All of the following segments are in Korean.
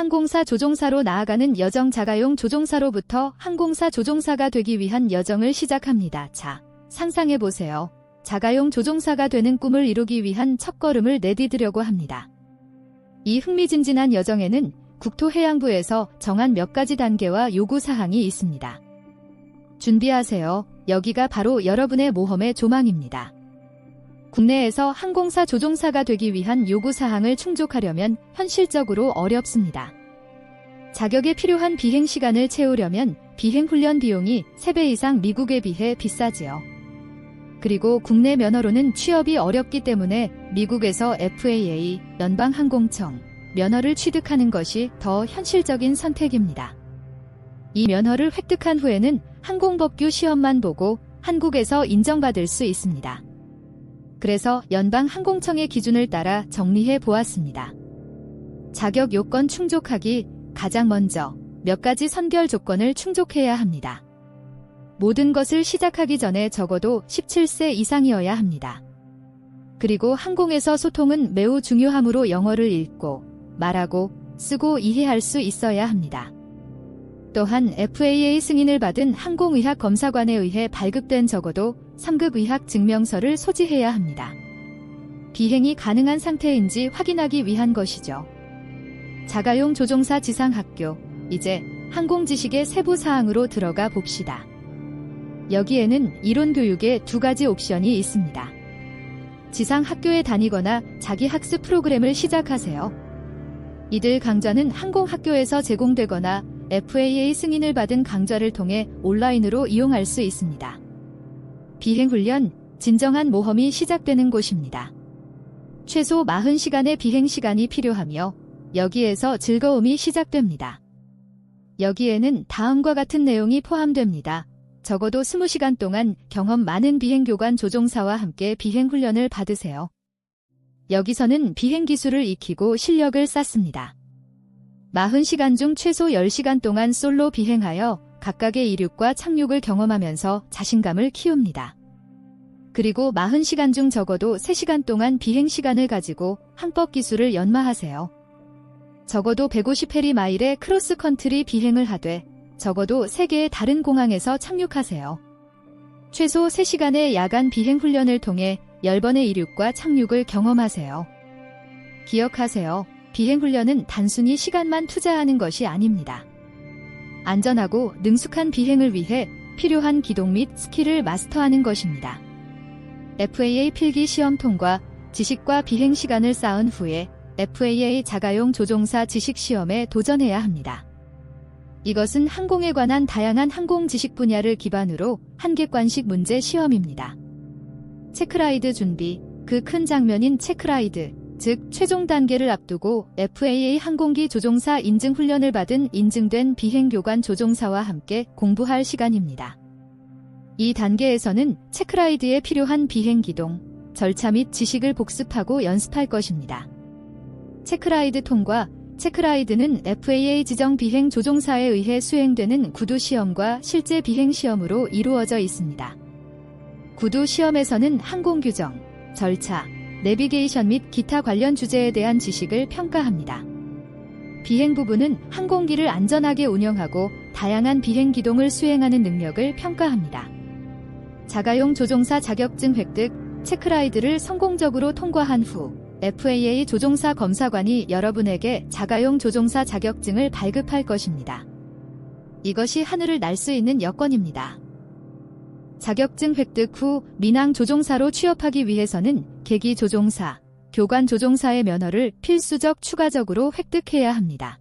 항공사 조종사로 나아가는 여정 자가용 조종사로부터 항공사 조종사가 되기 위한 여정을 시작합니다. 자, 상상해 보세요. 자가용 조종사가 되는 꿈을 이루기 위한 첫걸음을 내디디려고 합니다. 이 흥미진진한 여정에는 국토해양부에서 정한 몇 가지 단계와 요구사항이 있습니다. 준비하세요. 여기가 바로 여러분의 모험의 조망입니다. 국내에서 항공사 조종사가 되기 위한 요구사항을 충족하려면 현실적으로 어렵습니다. 자격에 필요한 비행 시간을 채우려면 비행 훈련 비용이 3배 이상 미국에 비해 비싸지요. 그리고 국내 면허로는 취업이 어렵기 때문에 미국에서 FAA, 연방항공청, 면허를 취득하는 것이 더 현실적인 선택입니다. 이 면허를 획득한 후에는 항공법규 시험만 보고 한국에서 인정받을 수 있습니다. 그래서 연방항공청의 기준을 따라 정리해 보았습니다. 자격 요건 충족하기 가장 먼저 몇 가지 선결 조건을 충족해야 합니다. 모든 것을 시작하기 전에 적어도 17세 이상이어야 합니다. 그리고 항공에서 소통은 매우 중요하므로 영어를 읽고 말하고 쓰고 이해할 수 있어야 합니다. 또한 FAA 승인을 받은 항공의학 검사관에 의해 발급된 적어도 3급 의학 증명서를 소지해야 합니다. 비행이 가능한 상태인지 확인하기 위한 것이죠. 자가용 조종사 지상학교, 이제 항공 지식의 세부 사항으로 들어가 봅시다. 여기에는 이론 교육의 두 가지 옵션이 있습니다. 지상 학교에 다니거나 자기 학습 프로그램을 시작하세요. 이들 강좌는 항공학교에서 제공되거나 FAA 승인을 받은 강좌를 통해 온라인으로 이용할 수 있습니다. 비행훈련, 진정한 모험이 시작되는 곳입니다. 최소 40시간의 비행시간이 필요하며 여기에서 즐거움이 시작됩니다. 여기에는 다음과 같은 내용이 포함됩니다. 적어도 20시간 동안 경험 많은 비행교관 조종사와 함께 비행훈련을 받으세요. 여기서는 비행 기술을 익히고 실력을 쌓습니다. 40시간 중 최소 10시간 동안 솔로 비행하여 각각의 이륙과 착륙을 경험하면서 자신감을 키웁니다. 그리고 40시간 중 적어도 3시간 동안 비행 시간을 가지고 항법 기술을 연마하세요. 적어도 150해리 마일의 크로스 컨트리 비행을 하되 적어도 3개의 다른 공항에서 착륙하세요. 최소 3시간의 야간 비행 훈련을 통해 10번의 이륙과 착륙을 경험하세요. 기억하세요. 비행 훈련은 단순히 시간만 투자하는 것이 아닙니다. 안전하고 능숙한 비행을 위해 필요한 기동 및 스킬을 마스터하는 것입니다. FAA 필기 시험 통과, 지식과 비행 시간을 쌓은 후에 FAA 자가용 조종사 지식 시험에 도전해야 합니다. 이것은 항공에 관한 다양한 항공 지식 분야를 기반으로 한 객관식 문제 시험입니다. 체크라이드 준비, 그 큰 장면인 체크라이드, 즉 최종 단계를 앞두고 FAA 항공기 조종사 인증 훈련을 받은 인증된 비행교관 조종사와 함께 공부할 시간입니다. 이 단계에서는 체크라이드에 필요한 비행 기동, 절차 및 지식을 복습하고 연습할 것입니다. 체크라이드 통과, 체크라이드는 FAA 지정 비행 조종사에 의해 수행되는 구두 시험과 실제 비행 시험으로 이루어져 있습니다. 구두 시험에서는 항공 규정, 절차, 내비게이션 및 기타 관련 주제에 대한 지식을 평가합니다. 비행 부분은 항공기를 안전하게 운영하고 다양한 비행 기동을 수행하는 능력을 평가합니다. 자가용 조종사 자격증 획득, 체크라이드를 성공적으로 통과한 후 FAA 조종사 검사관이 여러분에게 자가용 조종사 자격증을 발급할 것입니다. 이것이 하늘을 날 수 있는 여건입니다. 자격증 획득 후 민항 조종사로 취업하기 위해서는 계기 조종사, 교관 조종사의 면허를 필수적 추가적으로 획득해야 합니다.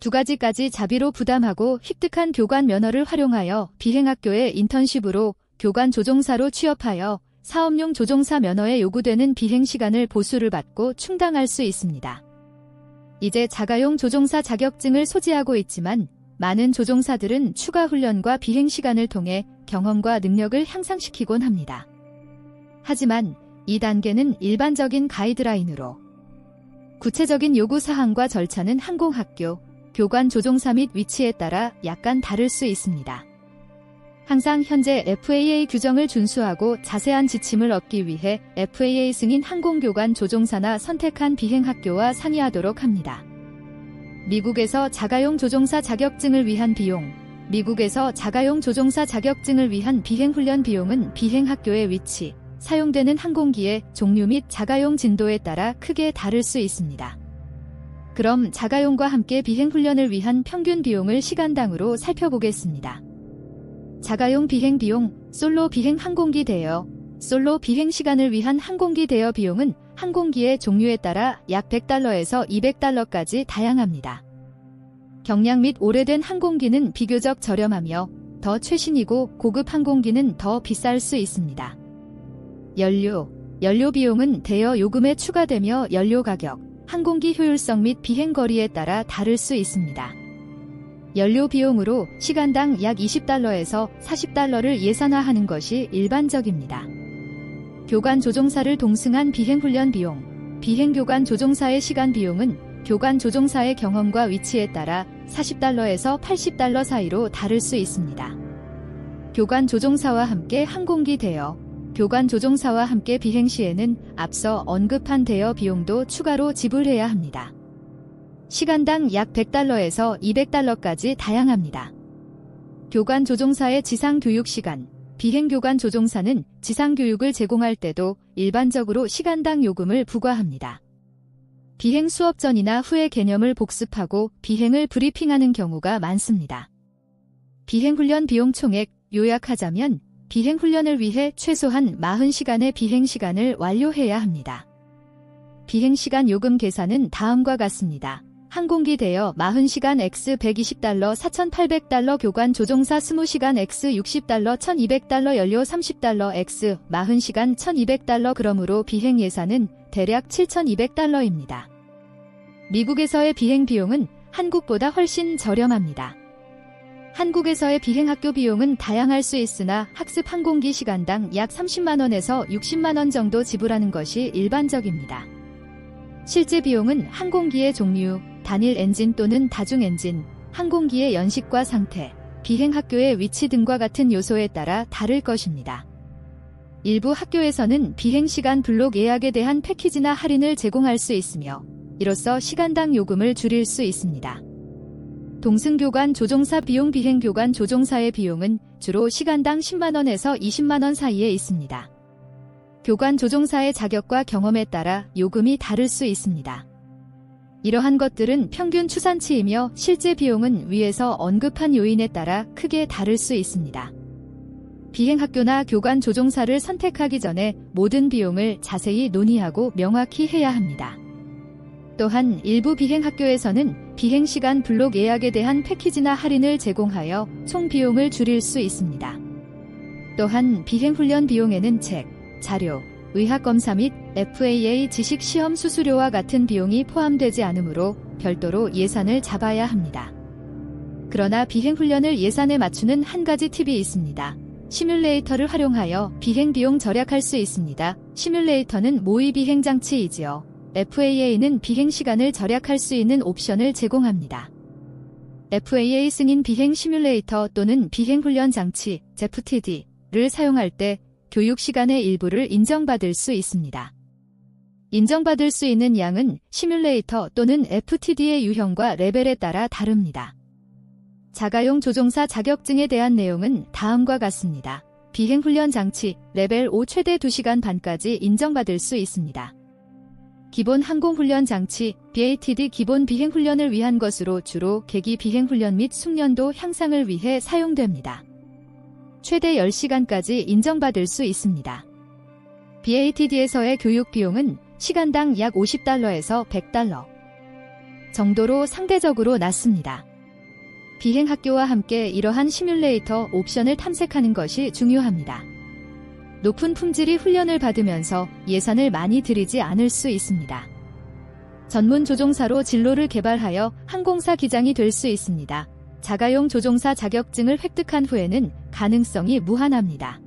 두 가지까지 자비로 부담하고 획득한 교관 면허를 활용하여 비행학교의 인턴십으로 교관 조종사로 취업하여 사업용 조종사 면허에 요구되는 비행 시간을 보수를 받고 충당할 수 있습니다. 이제 자가용 조종사 자격증을 소지하고 있지만 많은 조종사들은 추가 훈련과 비행 시간을 통해 경험과 능력을 향상시키곤 합니다. 하지만 이 단계는 일반적인 가이드라인으로 구체적인 요구 사항과 절차는 항공학교, 교관 조종사 및 위치에 따라 약간 다를 수 있습니다. 항상 현재 FAA 규정을 준수하고 자세한 지침을 얻기 위해 FAA 승인 항공교관 조종사나 선택한 비행학교와 상의하도록 합니다. 미국에서 자가용 조종사 자격증을 위한 비용. 미국에서 자가용 조종사 자격증을 위한 비행훈련 비용은 비행학교의 위치, 사용되는 항공기의 종류 및 자가용 진도에 따라 크게 다를 수 있습니다. 그럼 자가용과 함께 비행훈련을 위한 평균 비용을 시간당으로 살펴보겠습니다. 자가용 비행 비용, 솔로 비행 항공기 대여, 솔로 비행 시간을 위한 항공기 대여 비용은 항공기의 종류에 따라 약 100달러에서 200달러까지 다양합니다. 경량 및 오래된 항공기는 비교적 저렴하며 더 최신이고 고급 항공기는 더 비쌀 수 있습니다. 연료, 연료 비용은 대여 요금에 추가되며 연료 가격, 항공기 효율성 및 비행 거리에 따라 다를 수 있습니다. 연료 비용으로 시간당 약 20달러에서 40달러를 예산화하는 것이 일반적입니다. 교관 조종사를 동승한 비행 훈련 비용, 비행 교관 조종사의 시간 비용은 교관 조종사의 경험과 위치에 따라 40달러에서 80달러 사이로 다를 수 있습니다. 교관 조종사와 함께 항공기 대여, 교관 조종사와 함께 비행 시에는 앞서 언급한 대여 비용도 추가로 지불해야 합니다. 시간당 약 100달러에서 200달러까지 다양합니다. 교관 조종사의 지상 교육 시간, 비행 교관 조종사는 지상 교육을 제공할 때도 일반적으로 시간당 요금을 부과합니다. 비행 수업 전이나 후의 개념을 복습하고 비행을 브리핑하는 경우가 많습니다. 비행 훈련 비용 총액 요약하자면 비행 훈련을 위해 최소한 40시간의 비행 시간을 완료해야 합니다. 비행 시간 요금 계산은 다음과 같습니다. 항공기 대여 40시간 X 120달러 4,800달러 교관 조종사 20시간 X 60달러 1,200달러 연료 30달러 X 40시간 1,200달러 그러므로 비행 예산은 대략 7,200달러입니다. 미국에서의 비행 비용은 한국보다 훨씬 저렴합니다. 한국에서의 비행 학교 비용은 다양할 수 있으나 학습 항공기 시간당 약 30만원에서 60만원 정도 지불하는 것이 일반적입니다. 실제 비용은 항공기의 종류, 단일 엔진 또는 다중 엔진, 항공기의 연식과 상태, 비행 학교의 위치 등과 같은 요소에 따라 다를 것입니다. 일부 학교에서는 비행 시간 블록 예약에 대한 패키지나 할인을 제공할 수 있으며 이로써 시간당 요금을 줄일 수 있습니다. 동승교관 조종사 비용 비행 교관 조종사의 비용은 주로 시간당 10만원에서 20만원 사이에 있습니다. 교관 조종사의 자격과 경험에 따라 요금이 다를 수 있습니다. 이러한 것들은 평균 추산치이며 실제 비용은 위에서 언급한 요인에 따라 크게 다를 수 있습니다. 비행학교나 교관 조종사를 선택하기 전에 모든 비용을 자세히 논의하고 명확히 해야 합니다. 또한 일부 비행학교에서는 비행시간 블록 예약에 대한 패키지나 할인을 제공하여 총 비용을 줄일 수 있습니다. 또한 비행훈련 비용에는 책, 자료, 의학검사 및 FAA 지식 시험 수수료와 같은 비용이 포함되지 않으므로 별도로 예산을 잡아야 합니다. 그러나 비행훈련을 예산에 맞추는 한 가지 팁이 있습니다. 시뮬레이터를 활용하여 비행 비용 절약할 수 있습니다. 시뮬레이터는 모의 비행 장치이지요. FAA는 비행 시간을 절약할 수 있는 옵션을 제공합니다. FAA 승인 비행 시뮬레이터 또는 비행 훈련 장치, JFTD를 사용할 때 교육 시간의 일부를 인정받을 수 있습니다. 인정받을 수 있는 양은 시뮬레이터 또는 FTD의 유형과 레벨에 따라 다릅니다. 자가용 조종사 자격증에 대한 내용은 다음과 같습니다. 비행 훈련 장치, 레벨 5 최대 2시간 반까지 인정받을 수 있습니다. 기본 항공훈련 장치, BATD 기본 비행훈련을 위한 것으로 주로 계기 비행훈련 및 숙련도 향상을 위해 사용됩니다. 최대 10시간까지 인정받을 수 있습니다. BATD에서의 교육 비용은 시간당 약 50달러에서 100달러 정도로 상대적으로 낮습니다. 비행학교와 함께 이러한 시뮬레이터 옵션을 탐색하는 것이 중요합니다. 높은 품질의 훈련을 받으면서 예산을 많이 들이지 않을 수 있습니다. 전문 조종사로 진로를 개발하여 항공사 기장이 될 수 있습니다. 자가용 조종사 자격증을 획득한 후에는 가능성이 무한합니다.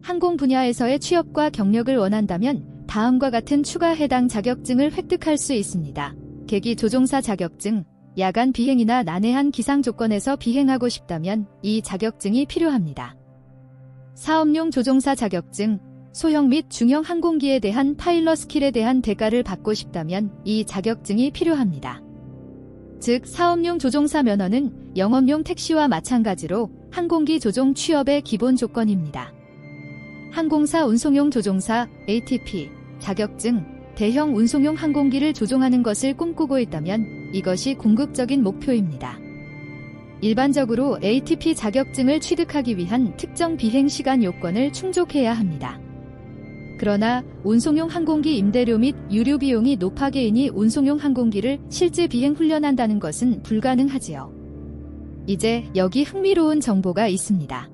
항공 분야에서의 취업과 경력을 원한다면 다음과 같은 추가 해당 자격증을 획득할 수 있습니다. 계기 조종사 자격증, 야간 비행이나 난해한 기상 조건에서 비행하고 싶다면 이 자격증이 필요합니다. 사업용 조종사 자격증, 소형 및 중형 항공기에 대한 파일럿 스킬에 대한 대가를 받고 싶다면 이 자격증이 필요합니다. 즉 사업용 조종사 면허는 영업용 택시와 마찬가지로 항공기 조종 취업의 기본 조건입니다. 항공사 운송용 조종사 ATP 자격증 대형 운송용 항공기를 조종하는 것을 꿈꾸고 있다면 이것이 궁극적인 목표입니다. 일반적으로 ATP 자격증을 취득하기 위한 특정 비행 시간 요건을 충족해야 합니다. 그러나 운송용 항공기 임대료 및 유류 비용이 높아 개인이 운송용 항공기를 실제 비행 훈련한다는 것은 불가능하지요. 이제 여기 흥미로운 정보가 있습니다.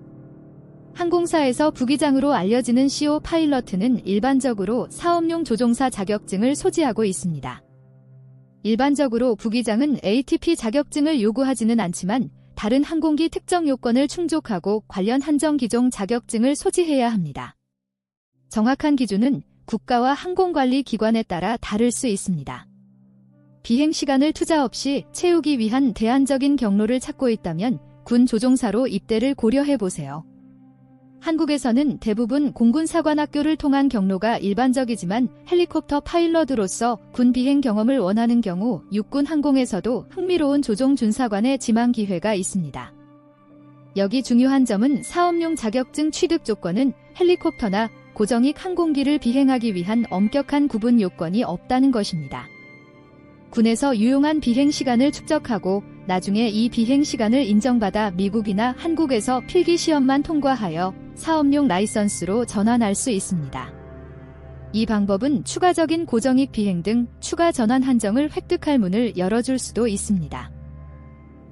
항공사에서 부기장으로 알려지는 CO 파일럿은 일반적으로 사업용 조종사 자격증을 소지하고 있습니다. 일반적으로 부기장은 ATP 자격증을 요구하지는 않지만 다른 항공기 특정 요건을 충족하고 관련 한정 기종 자격증을 소지해야 합니다. 정확한 기준은 국가와 항공관리 기관에 따라 다를 수 있습니다. 비행 시간을 투자 없이 채우기 위한 대안적인 경로를 찾고 있다면 군 조종사로 입대를 고려해 보세요. 한국에서는 대부분 공군 사관학교를 통한 경로가 일반적이지만 헬리콥터 파일럿으로서 군 비행 경험을 원하는 경우 육군 항공에서도 흥미로운 조종 준사관의 지망 기회가 있습니다. 여기 중요한 점은 사업용 자격증 취득 조건은 헬리콥터나 고정익 항공기를 비행하기 위한 엄격한 구분 요건이 없다는 것입니다. 군에서 유용한 비행 시간을 축적하고 나중에 이 비행 시간을 인정받아 미국이나 한국에서 필기 시험만 통과하여 사업용 라이선스로 전환할 수 있습니다. 이 방법은 추가적인 고정익 비행 등 추가 전환 한정을 획득할 문을 열어줄 수도 있습니다.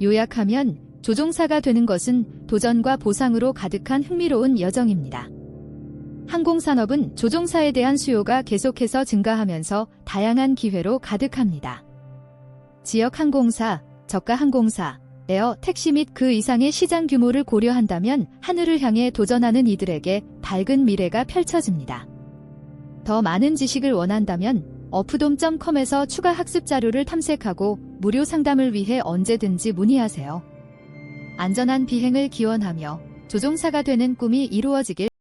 요약하면 조종사가 되는 것은 도전과 보상으로 가득한 흥미로운 여정입니다. 항공산업은 조종사에 대한 수요가 계속해서 증가하면서 다양한 기회로 가득합니다. 지역 항공사, 저가 항공사, 에어, 택시 및 그 이상의 시장 규모를 고려한다면 하늘을 향해 도전하는 이들에게 밝은 미래가 펼쳐집니다. 더 많은 지식을 원한다면 어프돔.com에서 추가 학습 자료를 탐색하고 무료 상담을 위해 언제든지 문의하세요. 안전한 비행을 기원하며 조종사가 되는 꿈이 이루어지길